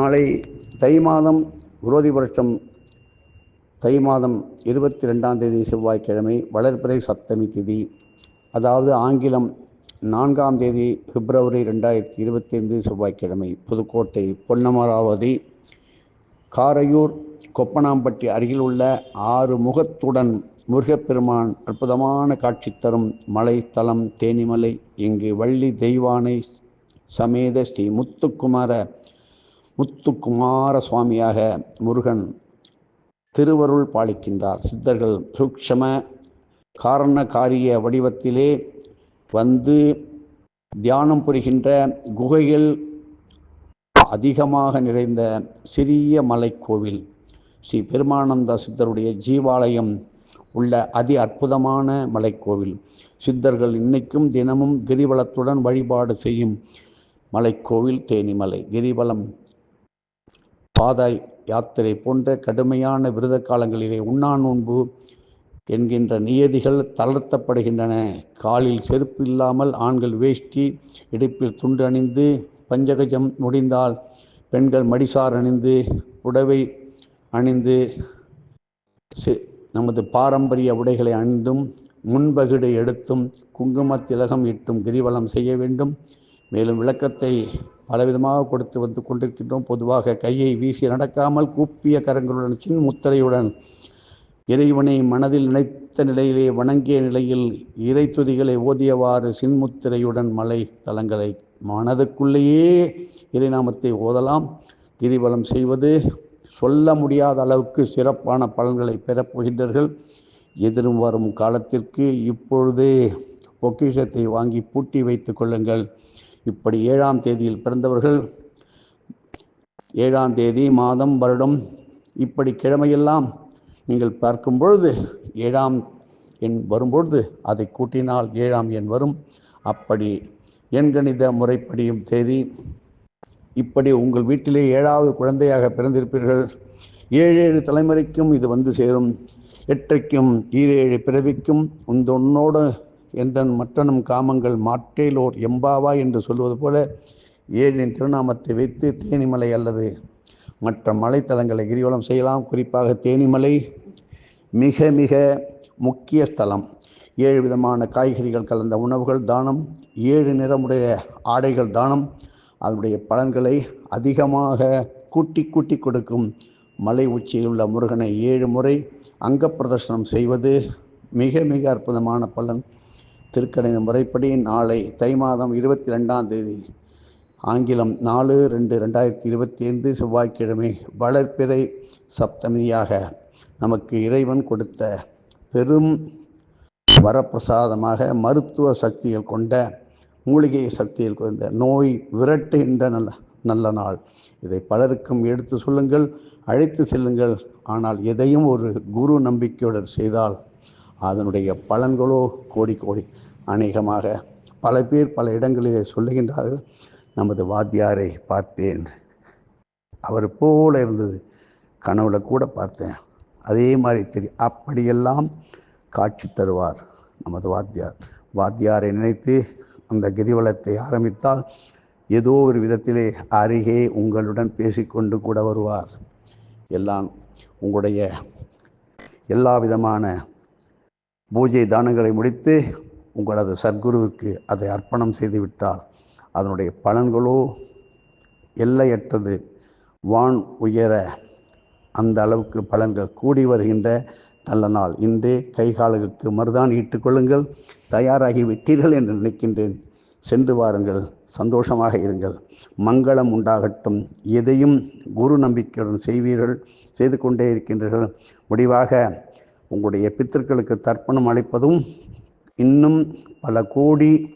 நாளை தை மாதம் விரோதி வருஷம். தை மாதம் இருபத்தி ரெண்டாம் தேதி செவ்வாய்க்கிழமை வளர்பிறை சப்தமி திதி. அதாவது ஆங்கிலம் நான்காம் தேதி பிப்ரவரி ரெண்டாயிரத்தி இருபத்தி ஐந்து செவ்வாய்க்கிழமை புதுக்கோட்டை பொன்னமராவதி காரையூர் கொப்பனாம்பட்டி அருகில் உள்ள ஆறு முகத்துடன் முருகப்பெருமான் அற்புதமான காட்சி தரும் மலைத்தலம் தேனிமலை இங்கு வள்ளி தெய்வானை சமேத ஸ்ரீ முத்துக்குமார முத்துக்குமார சுவாமியாக முருகன் திருவருள் பாலிக்கின்றார். சித்தர்கள் சூக்ஷம காரண காரிய வடிவத்திலே வந்து தியானம் புரிகின்ற குகைகள் அதிகமாக நிறைந்த சிறிய மலைக்கோவில் ஸ்ரீ பெருமானந்த சித்தருடைய ஜீவாலயம் உள்ள அதி அற்புதமான மலைக்கோவில். சித்தர்கள் இன்னைக்கும் தினமும் கிரிவலத்துடன் வழிபாடு செய்யும் மலைக்கோவில் தேனிமலை. கிரிவலம் பாதாய் யாத்திரை போன்ற கடுமையான விரத காலங்களிலே உண்ணா நோன்பு என்கின்ற நியதிகள் தளர்த்தப்படுகின்றன. காலில் செருப்பு இல்லாமல் ஆண்கள் வேஷ்டி இடுப்பில் துண்டு அணிந்து பஞ்சகஜம் முடிந்தால் பெண்கள் மடிசார் அணிந்து புடவை அணிந்து நமது பாரம்பரிய உடைகளை அணிந்தும் முன்பகிடு எடுத்தும் குங்கும திலகம் இட்டும் கிரிவலம் செய்ய வேண்டும். மேலும் விளக்கத்தை பலவிதமாக கொடுத்து வந்து கொண்டிருக்கின்றோம். பொதுவாக கையை வீசி நடக்காமல் கூப்பிய கரங்களுடன் சின் முத்திரையுடன் இறைவனை மனதில் நினைத்த நிலையிலே வணங்கிய நிலையில் இறை துதிகளை ஓதியவாறு சின்முத்திரையுடன் மலை தலங்களை மனதுக்குள்ளேயே இறைநாமத்தை ஓதலாம். கிரிவலம் செய்வது சொல்ல முடியாத அளவுக்கு சிறப்பான பலன்களை பெறப்போகின்றீர்கள் எதிரும் வரும் காலத்திற்கு இப்பொழுதே பொக்கிஷத்தை வாங்கி பூட்டி வைத்துக் கொள்ளுங்கள். இப்படி ஏழாம் தேதியில் பிறந்தவர்கள் ஏழாம் தேதி மாதம் வருடம் இப்படி கிழமையெல்லாம் நீங்கள் பார்க்கும் பொழுது ஏழாம் எண் வரும்பொழுது அதை கூட்டினால் ஏழாம் எண் வரும். அப்படி எண்கணித முறைப்படியும் தேதி இப்படி உங்கள் வீட்டிலே ஏழாவது குழந்தையாக பிறந்திருப்பீர்கள். ஏழு ஏழு தலைமுறைக்கும் இது வந்து சேரும். எற்றைக்கும் ஈரேழு பிறவிக்கும் உந்தொன்னோடு என்றன் மற்றனும் காமங்கள் மாற்றேலோர் எம்பாவா என்று சொல்வது போல ஏழின் திருநாமத்தை வைத்து தேனிமலை அல்லது மற்ற மலைத்தலங்களை கிரிவலம் செய்யலாம். குறிப்பாக தேனிமலை மிக மிக முக்கிய ஸ்தலம். ஏழு விதமான காய்கறிகள் கலந்த உணவுகள் தானம் ஏழு நிறமுடைய ஆடைகள் தானம். அதனுடைய பலன்களை அதிகமாக கூட்டி கூட்டி கொடுக்கும் மலை உச்சியில் உள்ள முருகனை ஏழு முறை அங்க பிரதர்ஷனம் செய்வது மிக மிக அற்புதமான பலன். திருக்கணித முறைப்படி நாளை தை மாதம் இருபத்தி ரெண்டாம் தேதி ஆங்கிலம் நாலு ரெண்டு ரெண்டாயிரத்தி இருபத்தி ஐந்து செவ்வாய்க்கிழமை வளர்ப்பிறை சப்தமியாக நமக்கு இறைவன் கொடுத்த பெரும் வரப்பிரசாதமாக மருத்துவ சக்திகள் கொண்ட மூலிகை சக்தியில் கொண்ட நோய் விரட்டுகின்ற நல்ல நல்ல நாள். இதை பலருக்கும் எடுத்து சொல்லுங்கள் அழைத்து செல்லுங்கள். ஆனால் எதையும் ஒரு குரு நம்பிக்கையுடன் செய்தால் அதனுடைய பலன்களோ கோடி கோடி அநேகமாக பல பேர் பல இடங்களிலே சொல்லுகின்றார்கள் நமது வாத்தியாரை பார்த்தேன். அவர் போல இருந்தது. கனவுல கூட பார்த்தேன். அதே மாதிரி தெரியும் அப்படியெல்லாம் காட்சி தருவார் நமது வாத்தியார். வாத்தியாரை நினைத்து அந்த கிரிவலத்தை ஆரம்பித்தால் ஏதோ ஒரு விதத்திலே அருகே உங்களுடன் பேசிக்கொண்டு கூட வருவார். எல்லாம் உங்களுடைய எல்லா விதமான பூஜை தானங்களை முடித்து உங்களது சர்க்குருவுக்கு அதை அர்ப்பணம் செய்துவிட்டால் அதனுடைய பலன்களோ எல்லையற்றது. வான் உயர அந்த அளவுக்கு பலன்கள் கூடி வருகின்ற நல்ல நாள். இன்றே கைகாலுக்கு மருதான் இட்டுக்கொள்ளுங்கள் தயாராகி விட்டீர்கள் என்று நினைக்கின்றேன். சென்று வாருங்கள். சந்தோஷமாக இருங்கள். மங்களம் உண்டாகட்டும். எதையும் குரு நம்பிக்கையுடன் செய்வீர்கள். செய்து கொண்டே இருக்கின்றீர்கள். முடிவாக உங்களுடைய பித்தர்களுக்கு தர்ப்பணம் அளிப்பதும் இன்னும் பல கோடி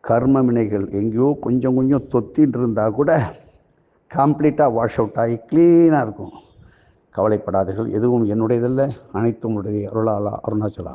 கர்ம வினைகள் எங்கேயோ கொஞ்சம் கொஞ்சம் தொத்தின்னு இருந்தால் கூட கம்ப்ளீட்டாக வாஷ் அவுட் ஆகி க்ளீனாக இருக்கும். கவலைப்படாதீர்கள். எதுவும் என்னுடையதல்ல. அனைத்தும் உடைய அருளாலா அருணாச்சலா.